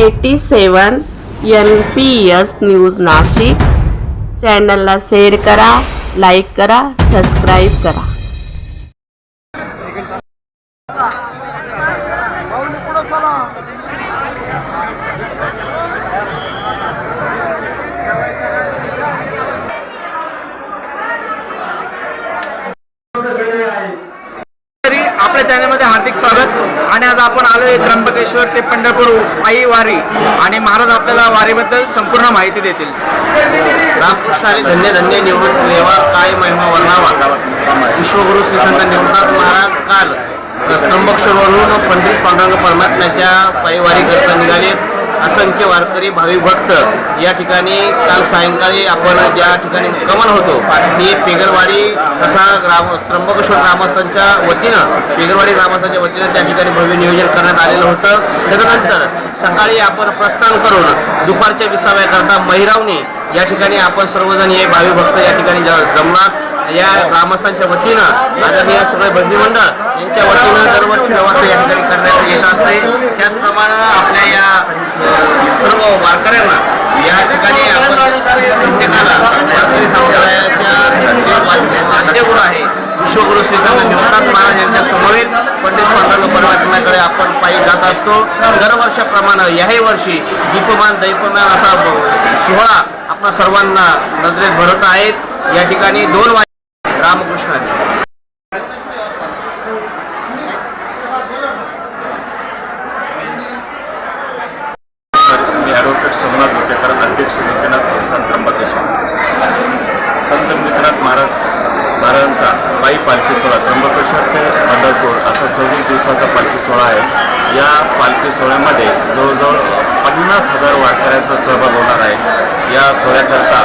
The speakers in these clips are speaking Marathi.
Eighty seven N P S news Nashik. चॅनलला शेअर करा लाईक करा सबस्क्राईब करा. आपल्या चॅनलमध्ये हार्दिक स्वागत. आणि आज आपण आलोय त्र्यंबकेश्वर ते पंढरपूर आई वारी. आणि महाराज आपल्याला वारीबद्दल संपूर्ण माहिती देतील. सारे धन्य धन्य निवृत्त देवा काय महिमा वागावा. विश्वगुरु श्रीसंत संत महाराज काल स्तंभक्षरवरून पंडित पांडुरंग परमात्म्याच्या पायवारी करता निघाले. असंख्य वारकरी भाविक भक्त या ठिकाणी काल सायंकाळी आपण ज्या ठिकाणी मुक्कामल होतो ही पेगरवाडी तथा ग्राम त्र्यंबकेश्वर ग्रामस्थांच्या वतीनं पेगरवाडी ग्रामस्थांच्या वतीनं त्या ठिकाणी भव्य नियोजन करण्यात आलेलं होतं. त्याच्यानंतर सकाळी आपण प्रस्थान करून दुपारच्या विसाव्याकरता महिरावणी या ठिकाणी आपण सर्वजण हे भावी भक्त या ठिकाणी ज- जमणार. या ग्रामस्थांच्या वतीनं आदरणीय सगळे भजनी मंडळ यांच्या वतीनं दरवर्षी व्यवस्था या ठिकाणी करण्यात येत असते. त्याचप्रमाणे आपल्या या सर्व वारकऱ्यांना या ठिकाणी आपण प्रत्येकाला संप्रदायाच्या आद्यगुरु आहे. विश्वगुरु श्री संत निवृत्तानंद महाराज यांच्या समवेत पंडित पांडुरंग परमात्म्याकडे आपण पायी जात असतो. दरवर्षाप्रमाणे याही वर्षी दीपमान दैपमान असा सोहळा आपणा सर्वांना नजरेत भरत आहेत. या ठिकाणी दोन वाय रामकृष्ण सोमनाथ कारण अध्यक्ष नित्यनाथ संस्थान त्र्यंबकेश्वर. संत नित्यनाथ महाराज महाराजांचा पायी पालखी सोहळा. त्र्यंबकेश्वर ते पंढरपूर असा सव्वीस दिवसाचा पालखी सोहळा आहे. या पालखी सोहळ्यामध्ये जवळजवळ पन्नास हजार वारकऱ्यांचा सहभाग होणार आहे. या सोहळ्याकरता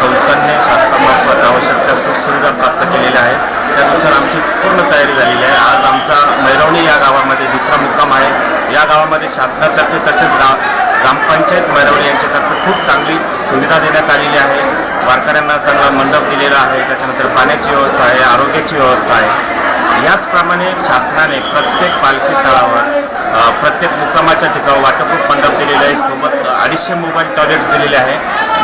संस्थांनी शासनामार्फत आवश्यक त्या सुखसुविधा प्राप्त केलेल्या आहेत. त्यानुसार आमची पूर्ण तयारी झालेली आहे. आज आमचा मैरवणी या गावामध्ये दुसरा मुक्काम आहे. या गावामध्ये शासनातर्फे तसेच गाव ग्रामपंचायत मैरवणी यांच्यातर्फे खूप चांगली सुविधा देण्यात आलेली आहे. वारकऱ्यांना चांगला मंडप दिलेला आहे. त्याच्यानंतर पाण्याची व्यवस्था आहे आरोग्याची व्यवस्था आहे. याचप्रमाणे शासनाने प्रत्येक पालखी तळावर प्रत्येक मुक्कामाच्या ठिकाणी वाटपूर मंडप दिलेलं आहे. सोबत अडीचशे मोबाईल टॉयलेट्स दिलेले आहे.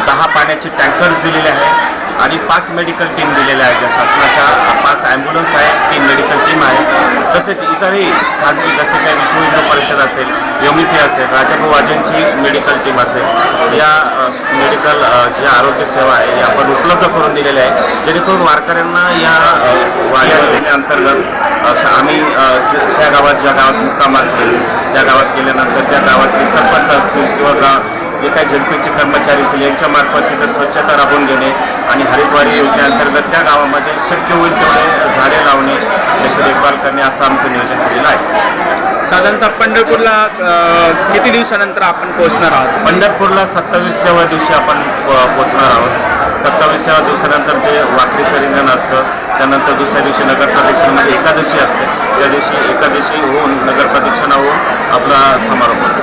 दहा पाण्याचे टँकर्स दिलेले आहे. आणि पाच मेडिकल टीम दिलेल्या आहेत. शासनाच्या पाच ॲम्ब्युलन्स आहे तीन मेडिकल टीम तसेच इतरही खाजगी जसे काही विश्व हिंदू परिषद असेल योमिथी असेल राजाभाऊ वाजेंची मेडिकल टीम असेल या मेडिकल ज्या आरोग्य सेवा आहे या आपण उपलब्ध करून दिलेल्या आहे जेणेकरून वारकऱ्यांना या अ, अंतर्गत आम्ही त्या गावात ज्या गावात मुक्काम असेल त्या गावात गेल्यानंतर त्या गावातले सरपंच असतील किंवा गाव जे काही जनतेचे कर्मचारी असेल यांच्यामार्फत तिथं स्वच्छता राबवून घेणे आणि हरिद्वार योजनेअंतर्गत त्या गावामध्ये शक्य होईल तेवढे झाडे लावणे त्याची देखभाल करणे असं आमचं नियोजन केलेलं आहे. साधारणतः पंढरपूरला अ, किती दिवसानंतर आपण पोहोचणार आहोत? पंढरपूरला सत्तावीसाव्या दिवशी आपण प- पोहोचणार आहोत. सत्तावीसाव्या दिवसानंतर जे वाकडीचं रिंगण असतं त्यानंतर दुसऱ्या दिवशी नगर प्रदक्षिणामध्ये एकादशी असते. त्या दिवशी एकादशी होऊन नगर प्रदक्षिणा होऊन आपला समारोप होतो.